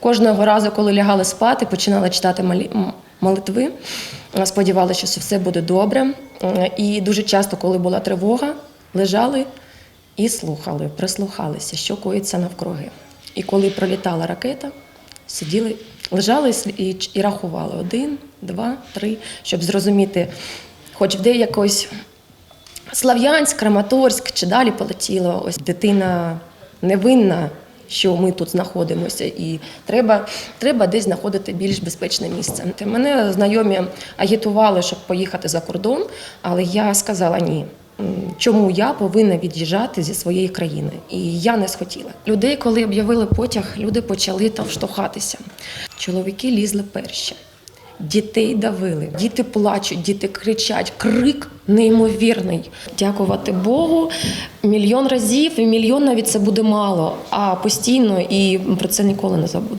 Кожного разу, коли лягали спати, починали читати малі- молитви. Е, Сподівалися, що все буде добре. Е, І дуже часто, коли була тривога, лежали і слухали, прислухалися, що коїться навкруги. І коли пролітала ракета, сиділи, лежали і, і рахували один, два, три, щоб зрозуміти, хоч де якось Слав'янськ, Краматорськ чи далі полетіло. Ось дитина невинна, що ми тут знаходимося, і треба, треба десь знаходити більш безпечне місце. Мене знайомі агітували, щоб поїхати за кордон, але я сказала ні. Чому я повинна від'їжджати зі своєї країни? І я не схотіла. Людей, коли об'явили потяг, люди почали там штовхатися. Чоловіки лізли перші. Дітей давили, діти плачуть, діти кричать. Крик неймовірний. Дякувати Богу. Мільйон разів і мільйон навіть це буде мало, а постійно і про це ніколи не забуду.